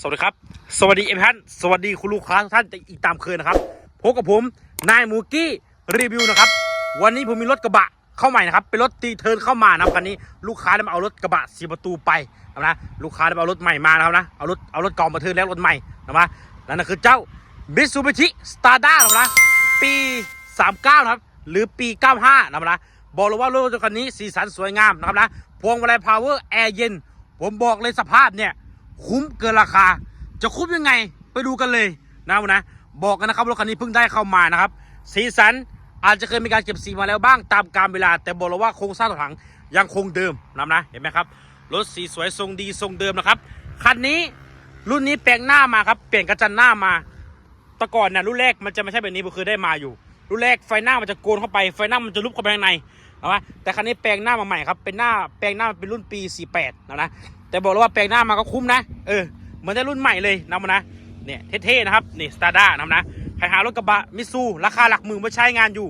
สวัสดีครับ สวัสดีเอฟท่านสวัสดีคุณลูกค้าทุกท่านอีกตามเคยนะครับพบกับผมนายมูกี้รีวิวนะครับ วันนี้ผมมีรถกระบะเข้าใหม่นะครับเป็นรถตีเทิร์นเข้ามานะครับคันนี้ลูกค้าได้มาเอารถกระบะสีประตูไปนะครับลูกค้าได้มาเอารถใหม่มานะครับนะเอารถเอารถเก่ามาเทิร์นแล้วรถใหม่นะครับนั่นคือเจ้า Mitsubishi Stada นะครับนะปี 39นะครับหรือปี 95นะครับนะบอกเลยว่ารถคันนี้สีสันสวยงามนะครับนะพวงมาลัยพาวเวอร์แอร์เย็น ผมบอกเลยสภาพเนี่ย คุ้มเกินราคา จะคุ้มยังไงไปดูกันเลยนะครับนะบอกกันนะครับรถคันนี้เพิ่งได้เข้ามานะครับ สีสันอาจจะเคยมีการเก็บสีมาแล้วบ้างตามกาลเวลา แต่บอกเลยว่าโครงสร้างตัวถังยังคงเดิมนะนะเห็นไหมครับรถสีสวยทรงดีทรงเดิมนะครับคันนี้รุ่นนี้แปลงหน้ามาครับเปลี่ยนกระจังหน้ามาแต่ก่อนเนี่ยรุ่นแรกมันจะไม่ใช่แบบนี้ผมเคยได้มาอยู่ รุ่นแรกไฟหน้ามันจะโกนเข้าไปไฟหน้ามันจะลุบเข้าไปข้างในนะแต่คันนี้แปลงหน้ามาใหม่ครับเป็นหน้าแปลงหน้าเป็นรุ่นปี 48นะนะ แต่บอกเลยว่าแปลงหน้ามาก็คุ้มนะ เออเหมือนได้รุ่นใหม่เลยนะมันนะเนี่ยเท่ๆนะครับนี่สตาร์ด้านะนะใครหารถกระบะมิซูราคาหลักหมื่นมาใช้งานอยู่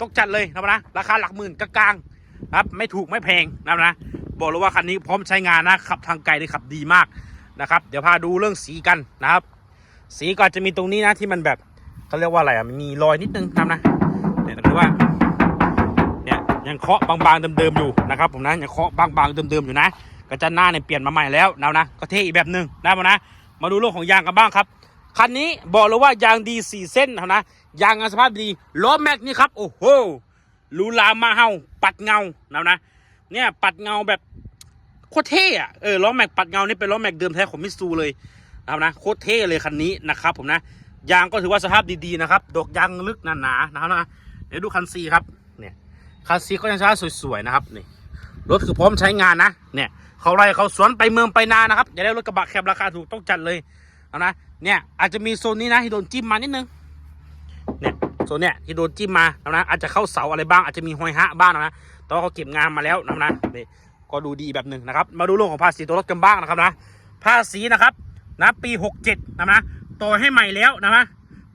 ต้องจัดเลยนะนะราคาหลักหมื่นกลางๆครับไม่ถูกไม่แพงนะนะบอกเลยว่าคันนี้พร้อมใช้งานนะขับทางไกลได้ขับดีมากนะครับ เดี๋ยวพาดูเรื่องสีกันนะครับ สีก็อาจะมีตรงนี้นะที่มันแบบเขาเรียกว่าอะไรอะมันมีรอยนิดนึงนะนะเนี่ยแต่ว่าเนี่ยยังเคาะบางๆเดิมๆอยู่นะครับผมนะยังเคาะบางๆเดิมๆอยู่นะ กระจังหน้าเนี่ยเปลี่ยนมาใหม่แล้วนะนะก็เท่อีกแบบหนึ่งนะผมนะ มาดูเรื่องของยางกันบ้างครับคันนี้บอกเลยว่ายางดีสี่เส้นนะยางงานสภาพดีล้อแม็กนี่ครับโอ้โหลูลามาเฮาปัดเงานะนะ เนี่ยปัดเงาแบบโคตรเท่อะเออล้อแม็กปัดเงานี่เป็นล้อแม็กเดิมแท้ของมิตซูเลยนะครับนะโคตรเท่เลยคันนี้นะครับผมนะยางก็ถือว่าสภาพดีๆนะครับดอกยางลึกหนาๆนะครับนะเดี๋ยวดูคันซีครับเนี่ยคันซีก็ยังสภาพสวยๆนะครับนี่รถคือพร้อมใช้งานนะเนี่ย เขาไร่เขาสวนไปเมืองไปนานะครับอย่าได้รถกระบะแคบราคาถูกต้องจัดเลยเอานะเนี่ยอาจจะมีโซนนี้นะที่โดนจิ้มมานิดนึงเนี่ยโซนเนี้ยที่โดนจิ้มมานะนะอาจจะเข้าเสาอะไรบ้างอาจจะมีหอยฮะบ้างนะแต่ว่าเขาเก็บงานมาแล้วนะนะนี่ก็ดูดีแบบหนึ่งนะครับ มาดูเรื่องของภาษีตัวรถกันบ้างนะครับนะภาษีนะครับนะปี 67นะนะต่อให้ใหม่แล้วนะนะ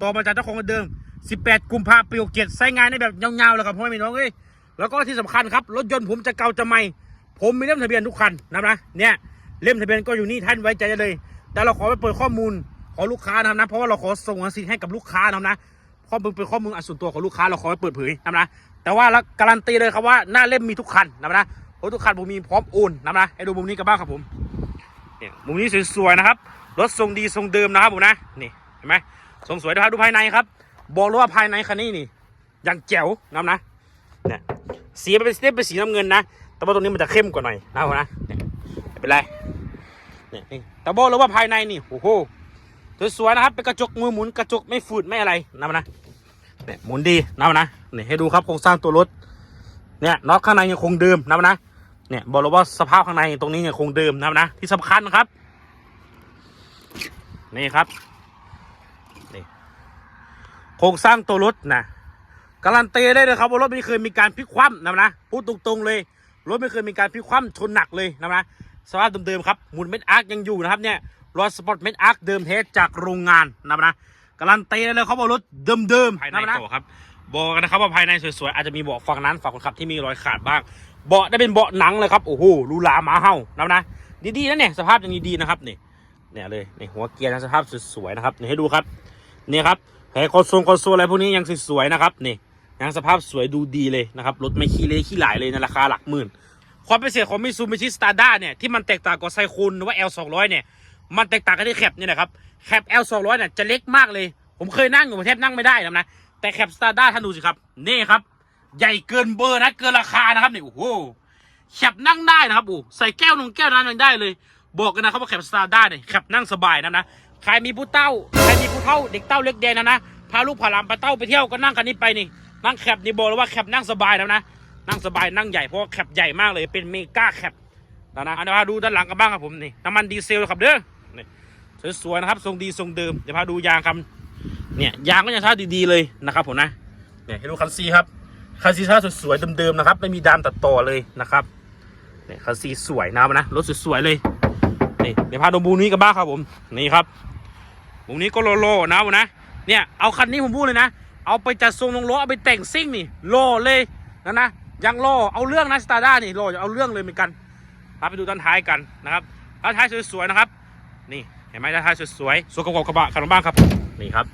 ต่อมาจากเจ้าของเดิม 18 กุมภาพันธ์ปี67ใช้งานได้แบบยาวๆเลยครับพ่อแม่พี่น้องเอ้ยแล้วก็ที่สำคัญครับรถยนต์ผมจะเก่าจะใหม่ ผมมีเล่มทะเบียนทุกคันนะนะเนี่ยเล่มทะเบียนก็อยู่นี่ท่านไว้ใจได้เลย แต่เราขอไปเปิดข้อมูลของลูกค้านะครับนะเพราะว่าเราขอส่งสิทธิ์ให้กับลูกค้านะครับนะข้อมูลเป็นข้อมูลอันส่วนตัวของลูกค้าเราขอไปเปิดเผยนะครับนะแต่ว่าเราการันตีเลยครับว่าหน้าเล่มมีทุกคันนะครับนะเพราะทุกคันผมมีพร้อมโอนนะครับนะให้ดูมุมนี้กันบ้างครับผมเนี่ยมุมนี้สวยๆนะครับรถทรงดีทรงเดิมนะครับผมนะนี่เห็นไหมทรงสวยนะครับดูภายในครับ บอกเลยว่าภายในคันนี้นี่อย่างแจ๋วนะครับนะเนี่ยสีเป็นสีเป็นสีน้ำเงินนะ แต่ว่าตรงนี้มันจะเข้มกว่าหน่อยนะผมนะเนี่ยไม่เป็นไรเนี่ยแต่บอกเลยว่าภายในนี่โอ้โหสวยๆนะครับเป็นกระจกมือหมุนกระจกไม่ฝืดไม่อะไรนะครับนะเนี่ยหมุนดีนะครับนะเนี่ยให้ดูครับโครงสร้างตัวรถเนี่ยน็อตข้างในยังคงเดิมนะครับนะเนี่ยบอกเลยว่าสภาพข้างในตรงนี้ยังคงเดิมนะครับนะที่สำคัญครับ นี่ครับนี่โครงสร้างตัวรถนะการันตีได้เลยครับว่ารถไม่เคยมีการพลิกคว่ำนะนะพูดตรงๆเลย รถไม่เคยมีการพลิกคว่ำชนหนักเลยนะนะสภาพเดิมๆครับหมุนเม็ดอาร์คยังอยู่นะครับเนี่ยรถสปอร์ตเม็ดอาร์คเดิมเทสจากโรงงานนะนะการันตีได้เลยครับว่ารถเดิมๆภายในต่อครับบอกกันนะครับว่าภายในสวยๆอาจจะมีเบาะฝั่งนั้นฝั่งคนขับที่มีรอยขาดบ้างเบาะได้เป็นเบาะหนังเลยครับโอ้โหลูลาหมาเห่านะนะดีๆนะเนี่ยสภาพยังดีๆนะครับนี่เนี่ยเลยในหัวเกียร์นะสภาพสวยๆนะครับนี่ให้ดูครับนี่ครับแผงคอนโซลคอนโซลอะไรพวกนี้ยังสวยๆนะครับนี่ ยังสภาพสวยดูดีเลยนะครับ รถไม่ขี้เละขี้หลายเลยในราคาหลักหมื่น ความพิเศษของมิซูบิชิสตาร์ด้าเนี่ยที่มันแตกต่างกับไซคูนหรือว่า L 2 0 0 เนี่ยมันแตกต่างกันที่แคปเนี่ยนะครับแคป L 2 0 0 เนี่ยจะเล็กมากเลย ผมเคยนั่งอยู่ประเทศนั่งไม่ได้นะนะแต่แคปสตาร์ด้าท่านดูสิครับนี่ครับ ใหญ่เกินเบอร์นะเกินราคานะครับนี่โอ้โหแคปนั่งได้นะครับโอ้ใส่แก้วนงแก้วนั้นยังได้เลยบอกกันนะครับว่าแคปสตาร์ด้าเนี่ยแคปนั่งสบายนะนะใครมีผู้เต้าใครมีผู้เท่าเด็กเต้าเล็กแดงนะนะพาลูกพาหลานไปเต้าไปเที่ยวก็นั่งคันนี้ไปนี่ นั่งแคปนี่บอกเลยว่าแคปนั่งสบายแล้วนะ นั่งสบายนั่งใหญ่เพราะแคปใหญ่มากเลยเป็นเมกาแคปนะนะอันนี้พาดูด้านหลังกันบ้างครับผมนี่น้ำมันดีเซลครับเด้อนี่สวยๆนะครับทรงดีทรงเดิมเดี๋ยวพาดูยางครับเนี่ยยางก็ยังท่าดีๆเลยนะครับผมนะเนี่ยให้ดูคันซีครับคันซีท่าสวยๆเดิมๆนะครับไม่มีดามตัดต่อเลยนะครับเนี่ยคันซีสวยนะนะรถสวยๆเลยนี่เดี๋ยวพาดูมุมนี้กันบ้างครับผมนี่ครับมุมนี้ก็โลโลนะวะนะเนี่ยเอาคันนี้ผมพูดเลยนะ เอาไปจัดทรงลงล้อเอาไปแต่งซิ่งนี่โลเลยนะนะยังโลเอาเรื่องนะสตาร์ด้านี่โลเอาเรื่องเลยเหมือนกันมาไปดูด้านท้ายกันนะครับด้านท้ายสวยๆนะครับ นี่เห็นไหมด้านท้ายสวยๆส่วนกระบอกกระบะคันบ้างครับนี่ครับ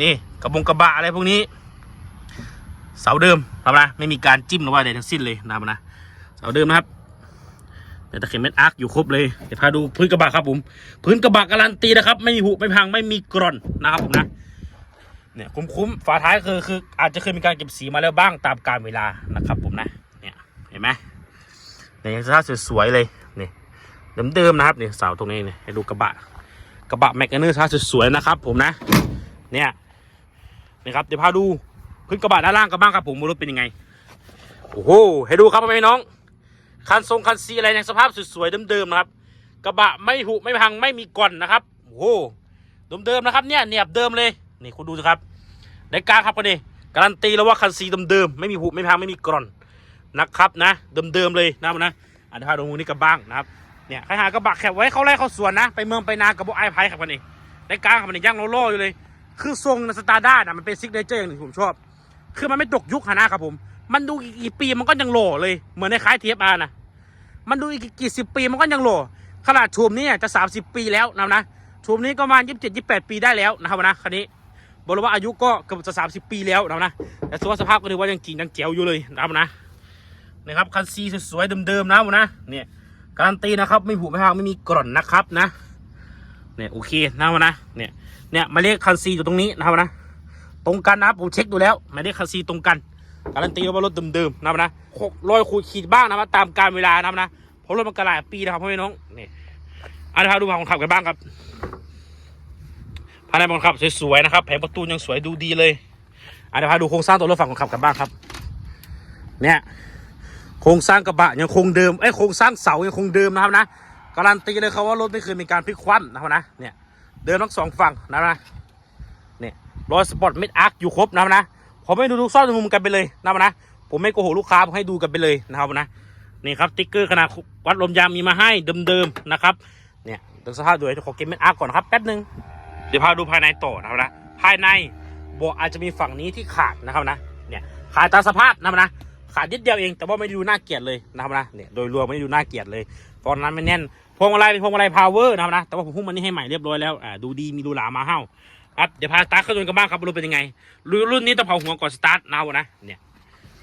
นี่กระบงกระบะอะไรพวกนี้ เสาเดิมครับนะไม่มีการจิ้มหรือว่าใดทั้งสิ้นเลยนะครับนะเสาเดิมนะครับแต่ตะเข็บเม็ดอาร์คอยู่ครบเลยเดี๋ยวพาดูพื้นกระบะครับผม พื้นกระบะการันตีนะครับ ไม่มีหุไม่พังไม่มีกร่อนนะครับผมนะ เนี่ยคุ้มๆฝาท้ายคือคืออาจจะเคยมีการเก็บสีมาแล้วบ้างตามกาลเวลานะครับ ผมนะเนี่ยเห็นไหมเนี่ยสภาพสวยๆเลยเนี่ยเดิมๆนะครับเนี่ยเสาตรงนี้เนี่ยให้ดูกระบะกระบะแมกกาเนอร์สภาพสวยๆนะครับ ผมนะเนี่ยนี่ครับเดี๋ยวพาดูพื้นกระบะด้านล่างกันบ้างครับผมว่ารถเป็นยังไงโอ้โหให้ดูครับพ่อแม่พี่น้อง คันทรงคันซีอะไรในสภาพสวยๆเดิมๆนะครับ กระบะไม่หุไม่พังไม่มีก่อนนะครับโอ้โหเดิมๆนะครับเนี่ยเนียบเดิมเลย นี่คุณดูสิครับในกาครับกันดิการันตีแล้วว่าคันซีเดิมๆไม่มีหุไม่พังไม่มีกร่อนนะครับนะเดิมๆเลยนะนนะอันนี้พาดูมูนี่กระบ้างนะครับเนี่ยใครหากระบะแคบไว้เขาไล่เขาสวนนะ ไปเมืองไปนากับพวกไอ้ไพ่ครับกันดิในกาครับมันย่างโลโลอยู่เลย คือทรงสตาร์ด้านะมันเป็นซิกเนเจอร์อย่างหนึ่งผมชอบ คือมันไม่ตกยุคฮะนะครับผม มันดูอีกกี่ปีมันก็ยังโหลเลยเหมือนในคล้ายเทียบอานะมันดูอีกกี่สิบปีมันก็ยังโหลขนาดชมนี้จะสามสิบปีแล้วนะนะชมนี้ก็มายี่สิบเจ็ดยี่สิบแปดปีได้แล้วนะครับนะคันนี้ บอกเลยว่าอายุก็เกือบจะสามสิบปีแล้วนะนะแต่สภาพสภาพก็ถือว่ายังจริงยังเจ๋วอยู่เลยนะนะนะครับคันซีสวยๆเดิมๆนะนะเนี่ยการันตีนะครับไม่ผุไม่พังไม่มีกร่อนนะครับนะเนี่ยโอเคนะครับนะเนี่ยเนี่ยมาเลขคันซีอยู่ตรงนี้นะครับนะ ตรงกันนะผมเช็คดูแล้วมาเลขคันซีตรงกันการันตีว่ารถเดิมๆนะครับนะหกรอยขูดขีดบ้างนะครับตามการเวลานะครับนะเพราะรถมันกระหลายปีนะครับพ่อแม่น้องนี่อันนี้พาดูพาคนขับกันบ้างครับ ภายในคนขับสวยๆนะครับแผงประตูยังสวยดูดีเลยอันนี้พาดูโครงสร้างตัวรถฝั่งคนขับกันบ้างครับ เนี่ยโครงสร้างกระบะยังคงเดิมไอ้ยโครงสร้างเสายังคงเดิมนะครับนะการันตีเลยครับว่ารถไม่เคยมีการพลิกคว่ำนะครับนะเนี่ยเดินทั้งสองฝั่งนะครับนะเนี่ยรอยสปอร์ตเม็ดอาร์คอยู่ครบนะครับนะผมไม่ดูทุกซอกทุกมุมกันไปเลยนะครับนะผมไม่โกหกลูกค้าผมให้ดูกันไปเลยนะครับนะนี่ครับติ๊กเกอร์ขนาดวัดลมยางมีมาให้เดิมๆนะครับเนี่ยดูสภาพด้วยขอเกมเม็ดอาร์คก่อนครับแป๊บนึง ดี๋ยวพาดูภายในต่อนะครับนะภายในเบอาจจะมีฝั่งนี้ที่ขาดนะครับนะเนี่ยขาดตามสภาพนะครับนะขาดนิดเดียวเองแต่ว่าไม่ดูน่าเกลียดเลยนะครับนะเนี่ยโดยรวมไม่ดูน่าเกลียดเลยตอนนั้นไม่แน่นพวงมาลัยเป็นพวงมาลัยพาวเวอร์นะครับนะแต่ว่าผมพุ่งมันนี่ให้ใหม่เรียบร้อยแล้วอ่าดูดีมีรูหลามาเฮ้าครับเดี๋ยวพาสตาร์ทเครื่องยนต์กันบ้างครับรู้เป็นยังไงรุ่นรุ่นนี้ต้องเผาหัวก่อนสตาร์ทนะวนะเนี่ย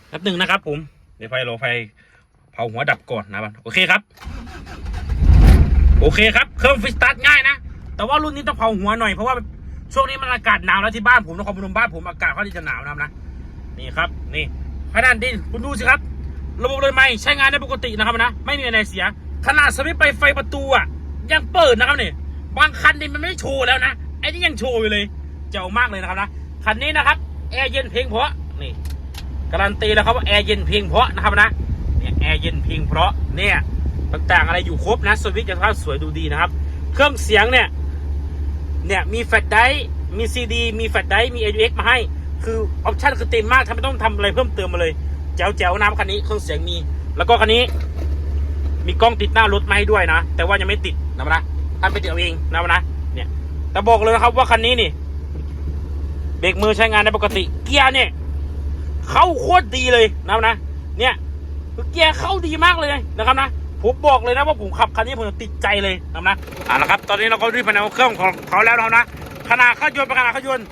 แป๊บหนึ่งนะครับผมเดี๋ยวไฟโลไฟเผาหัวดับก่อนนะครับโอเคครับ โอเคครับเครื่องฟิสตาร์ทง่ายนะ แต่ว่ารุ่นนี้ต้องเผาหัวหน่อยเพราะว่าช่วงนี้มันอากาศหนาวแล้วที่บ้านผมนครพนมบ้านผมอากาศค่อนข้างจะหนาวนะครับนะนี่ครับนี่ขนาดดินคุณดูสิครับ ระบบเลยไม่ใช้งานได้ปกตินะครับนะไม่มีอะไรเสีย ขนาดสวิตช์ไปไฟประตูอะยังเปิดนะครับนี่บางคันนี่มันไม่โชว์แล้วนะไอ้นี่ยังโชว์อยู่เลย เจ๋วมากเลยนะครับนะคันนี้นะครับแอร์เย็นเพียงเพราะนี่การันตีแล้วครับว่าแอร์เย็นเพียงเพราะนะครับนะเนี่ยแอร์เย็นเพียงเพราะเนี่ยต่างๆอะไรอยู่ครบนะสวิตช์จะภาพสวยดูดีนะครับ เครื่องเสียงเนี่ย เนี่ยมีแฟลชไดร์มีซีดีมีแฟลชไดร์มี AUX มาให้ คือออปชั่นคือเต็มมากทำไม่ต้องทำอะไรเพิ่มเติมมาเลยแจ๋วแจ๋วน้ำคันนี้เครื่องเสียงมี แล้วก็คันนี้ มีกล้องติดหน้ารถมาให้ด้วยนะ แต่ว่ายังไม่ติดนะนะท่านไปติดเอาเองนะนะเนี่ยแต่บอกเลยนะครับว่าคันนี้นี่เบรกมือใช้งานได้ปกติ เกียร์เนี่ยเข้าโคตรดีเลยนะนะเนี่ยคือเกียร์เข้าดีมากเลยนะครับนะ ผมบอกเลยนะว่าผมขับคันนี้ผมติดใจเลยนะนะอ่าละครับตอนนี้เราก็รีบภายในเครื่องของเขาแล้วนะครับนะขนาดเครื่องยนต์เป็นขนาดเครื่องยนต์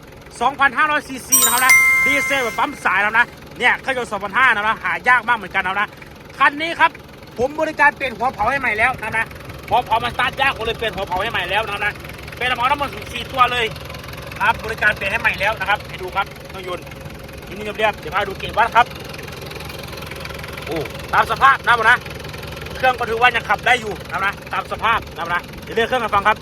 2,500ซีซีนะครับนะดีเซลแบบปั๊มสายแล้วนะเนี่ยเครื่องยนต์2,500นะนะหายากมากเหมือนกันนะนะคันนี้ครับผมบริการเปลี่ยนหัวเผาให้ใหม่แล้วนะนะหัวเผามันสตาร์ทยากผมเลยเปลี่ยนหัวเผาให้ใหม่แล้วนะนะเป็นหัวเผาทั้งหมดสี่ตัวเลยครับบริการเปลี่ยนให้ใหม่แล้วนะครับให้ดูครับเครื่องยนต์นี่นี่เรียบเดี๋ยวพาดูเกจวัดครับโอ้ตามสภาพนะผมนะ เครื่องก็ถือว่ายังขับได้อยู่นะนะตามสภาพนะนะเดี๋ยวเรียกเครื่องมาฟังครับ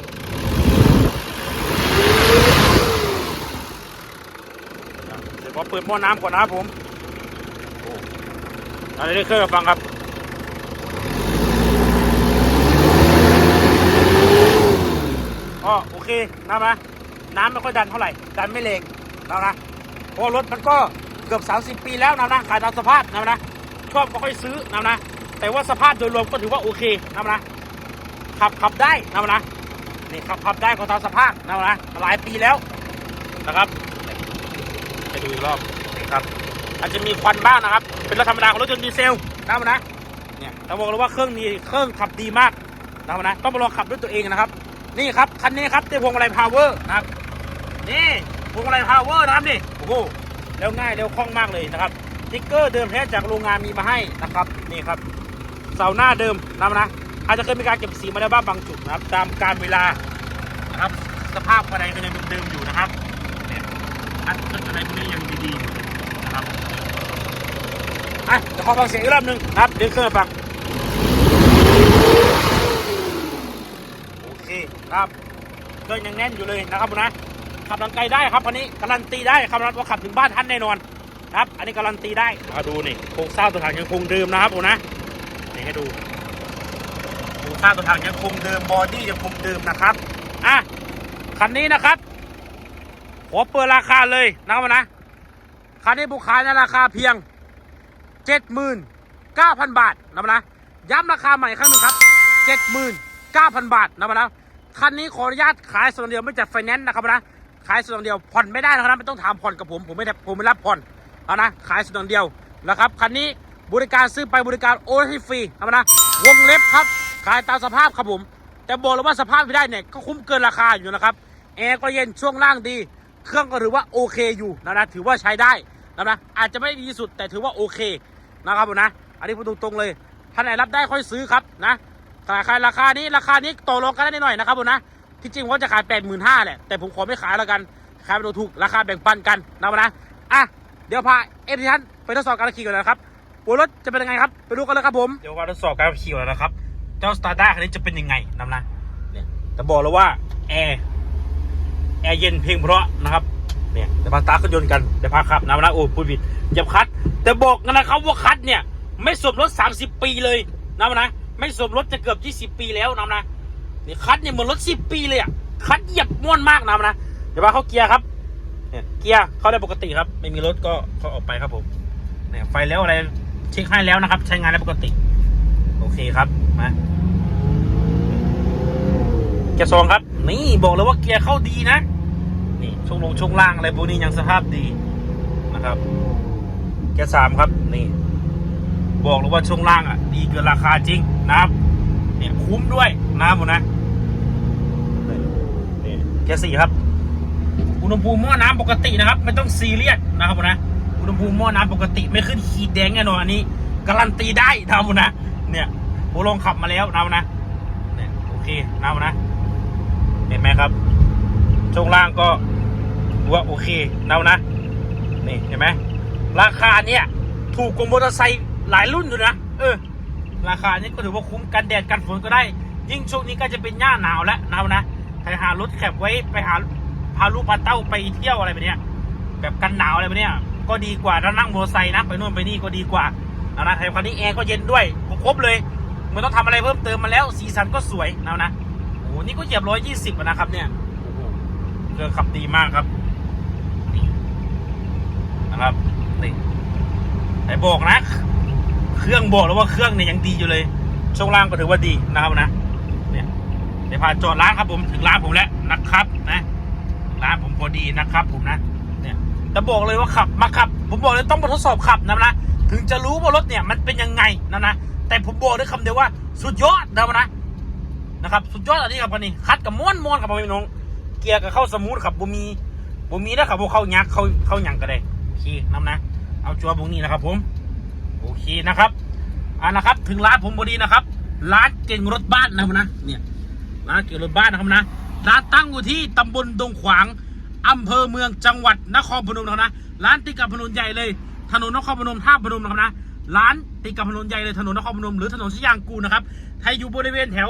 เดี๋ยวขอเปิดหม้อน้ำก่อนนะครับผมอ้เอาเดี๋ยวเรเครื่องมาฟังครับ อ๋อโอเคนะนะน้ำไม่ค่อยดันเท่าไหร่ ดันไม่แรงนะนะเพราะรถมันก็เกือบ 30 ปีแล้วนะนะขายตามสภาพนะนะชอบก็ค่อยซื้อนะนะ แต่ว่าสภาพโดยรวมก็ถือว่าโอเคนะนะขับขับได้นะนะนี่ขับขับได้ก็ตามสภาพนะนะหลายปีแล้วนะครับไปดูอีกรอบนี่ครับอาจจะมีควันบ้างนะครับ เป็นรถธรรมดาของรถยนต์ดีเซลนะนะเนี่ยแต่บอกเลยว่าเครื่องนี้เครื่องขับดีมากนะนะต้องมาลองขับด้วยตัวเองนะครับ นี่ครับคันนี้ครับเป็นพวงมาลัยพาวเวอร์นะครับนี่พวงมาลัยพาวเวอร์นะครับนี่โอ้โหแล้วง่ายแล้วคล่องมากเลยนะครับติ๊กเกอร์เดิมแท้จากโรงงานมีมาให้นะครับนี่ครับ เสาหน้าเดิมนะนะอาจจะเคยมีการเก็บสีมาแล้วบ้างบางจุดนะครับ ตามการเวลานะครับ สภาพภายในก็ยังเดิมๆอยู่นะครับเนี่ยอันก็อะไรพวกนี้ยังดีๆนะครับอะเดี๋ยวขอฟังเสียงอีกรอบหนึ่งครับเดี๋ยวเครื่องมาฟังโอเคครับเครื่องยังแน่นอยู่เลยนะครับผมนะขับลังไกลได้ครับอันนี้การันตีได้ครับว่าขับถึงบ้านท่านแน่นอนครับ อันนี้การันตีได้มาดูนี่โครงสร้างตัวถังยังคงเดิมนะครับผมนะ ให้ดูโครงสร้างตัวถังยังคงเดิมบอดี้ยังคงเดิมนะครับอะคันนี้นะครับขอเปิดราคาเลยนะครับนะคันนี้บุคคายในราคาเพียง79,000บาทนะครับนะย้ำราคาใหม่ครั้งหนึ่งครับ79,000บาทนะครับนะคันนี้ขออนุญาตขายส่วนเดียวไม่จัดไฟแนนซ์นะครับนะขายส่วนเดียวผ่อนไม่ได้นะครับไม่ต้องถามผ่อนกับผมผมไม่ได้ผมไม่รับผ่อนเอานะขายส่วนเดียวนะครับคันนี้ บริการซื้อไปบริการโอนให้ฟรีครับนะวงเล็บครับ ขายตามสภาพครับผม แต่บอกเลยว่าสภาพที่ได้เนี่ยก็คุ้มเกินราคาอยู่นะครับแอร์ก็เย็นช่วงล่างดี เครื่องก็ถือว่าโอเคอยู่นะนะถือว่าใช้ได้นะนะอาจจะไม่ดีที่สุดแต่ถือว่าโอเคนะครับผมนะ อันนี้พูดตรงๆเลยท่านไหนรับได้ค่อยซื้อครับนะขายขายราคานี้ราคานี้ต่อรองกันได้หน่อยนะครับผมนะที่จริงผมว่าจะขายแปดหมื่นห้าแหละแต่ผมขอไม่ขายแล้วกันขายไปถูกราคาแบ่งปันกันนะนะอะเดี๋ยวพาเอฟทีท่านไปทดสอบการขี่กันเลยนะครับ หัวรถจะเป็นยังไงครับ ไปดูกันเลยครับผม เดี๋ยวมาทดสอบการขี่กันนะครับ เจ้าสตาร์ด้าคันนี้จะเป็นยังไงนะนะเนี่ยแต่บอกเลยว่าแอร์แอร์เย็นเพลงเพราะนะครับ เนี่ยเดี๋ยวพาตาร์ทเครื่องยนต์กันเดี๋ยวพาขับนะนะโอ้พูดผิดหยียบคัด แต่บอกกันนะครับว่าคัดเนี่ย ไม่สมรถ 30 ปีเลยนะนะไม่สมรถจะเกือบ 20 ปีแล้วนะนะนี่คัดเนี่ยเหมือนรถสิบปีเลยอะคัดเหยียบม้วนมากนะนะเดี๋ยวมาเข้าเกียร์ครับเนี่ยเกียร์เข้าได้ปกติครับ ไม่มีรถก็เขาออกไปครับผมเนี่ยไฟแล้วอะไร เช็คให้แล้วนะครับ ใช้งานได้ปกติ โอเคครับมาเกียร์สองครับ นี่บอกเลยว่าเกียร์เข้าดีนะ นี่ช่วงลงช่วงล่างอะไรพวกนี้ยังสภาพดีนะครับ เกียร์สามครับ นี่ บอกเลยว่าช่วงล่างอะ ดีเกินราคาจริงนะครับเนี่ยคุ้มด้วยนะครับผมนะนี่แกสี่ครับ อุณหภูมิหม้อน้ำปกตินะครับ ไม่ต้องซีเรียสนะครับผมนะ อุณหภูมิหม้อน้ำปกติไม่ขึ้นขีดแดงแน่นอนอันนี้การันตีได้นะครับผมนะเนี่ยผมลองขับมาแล้วนะครับผมนะเนี่ยโอเคนะครับผมนะ เห็นไหมครับช่วงล่างก็ว่าโอเคนะครับผมนะนี่เห็นไหมราคาเนี่ยถูกกว่ามอเตอร์ไซค์หลายรุ่นอยู่นะเออ ราคานี้ก็ถือว่าคุ้มกันแดดกันฝนก็ได้ ยิ่งช่วงนี้ก็จะเป็นหน้าหนาวแล้วนะครับนะใครหารถแคบไว้ไปหาพาลูกพาเต้าไปเที่ยวอะไรแบบเนี้ยแบบกันหนาวอะไรแบบเนี้ย ก็ดีกว่าถ้านั่งมอเตอร์ไซค์นะไปนู่นไปนี่ก็ดีกว่านะนะแถมคันนี้แอร์ก็เย็นด้วยครบเลยไม่ต้องทำอะไรเพิ่มเติมมาแล้วสีสันก็สวยนะนะโอ้โหนี่ก็เหยียบร้อยยี่สิบนะครับเนี่ยโอ้โหเครื่องขับดีมากครับนะครับนี่ไอ้บอกนะ เครื่องบอกแล้วว่าเครื่องเนี่ยยังดีอยู่เลยช่วงล่างก็ถือว่าดีนะครับนะเนี่ยเดี๋ยวพาจอดร้านครับผมถึงร้านผมแล้วนะครับนะร้านผมพอดีนะครับผมนะ แต่บอกเลยว่าขับมาขับ ผมบอกเลยต้องมาทดสอบขับนะนะ ถึงจะรู้ว่ารถเนี่ยมันเป็นยังไงนะนะ แต่ผมบอกด้วยคำเดียวว่าสุดยอดนะนะนะครับ สุดยอดอันนี้ครับคันนี้คัดกับม้วนม้วนกับพี่น้อง เกียร์กับเข้าสมูทครับบ่มีบ่มีนะครับพวกเข้ายักเข้าเข้าหยังก็ได้โอเคนะนะ เอาจัวบุงนี้นะครับ ผม โอเคนะครับอ่านะครับ ถึงร้านผมพอดีนะครับ ร้านเก่งรถบ้านนะครับนะ เนี่ย ร้านเก่งรถบ้านนะครับนะ ร้านตั้งอยู่ที่ตำบลดงขวาง อำเภอเมืองจังหวัดนครพนมนะครับนะร้านติดกับถนนใหญ่เลย ถนนนครพนมท่าพนมนะครับนะร้านติดกับถนนใหญ่เลยถนนนครพนมหรือถนนสยางกูนะครับใครอยู่บริเวณแถว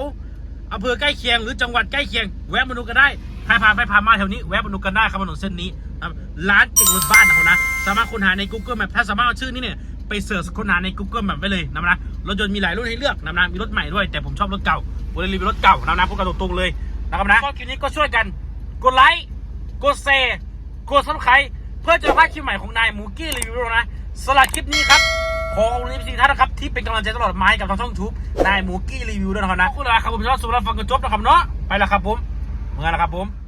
อำเภอใกล้เคียงหรือจังหวัดใกล้เคียง แวะมาดูกันได้ใครผ่านไปผ่านมาแถวนี้แวะมาดูกันได้ครับถนนเส้นนี้ครับร้านเก่งรถบ้านนะครับนะ สามารถค้นหาใน Google Map ถ้าสามารถเอาชื่อนี้เนี่ยไปเสิร์ชค้นหาใน Google Map ไว้เลยนะนะรถยนต์มีหลายรุ่นให้เลือกนะนะมีรถใหม่ด้วยแต่ผมชอบรถเก่าผมเลยรีวิวรถเก่านะนะพูดกันตรงๆเลยนะครับนะก็คลิปนี้ก็ช่วยกันกดไลค์ กดแชร์กดซับสไครต์เพื่อจะพลาดคลิปใหม่ของนายมูกี้รีวิวนะสลับคลิปนี้ครับขอขอบคุณทุกท่านนะครับ ที่เป็นกำลังใจตลอดมาให้กับทางช่องทูบนายมูกี้รีวิวด้วยนะครับนะขอบคุณนะครับผมชอบสุดแล้วฟังกันจบนะครับเนาะไปแล้วครับผมเมื่อแล้วครับผม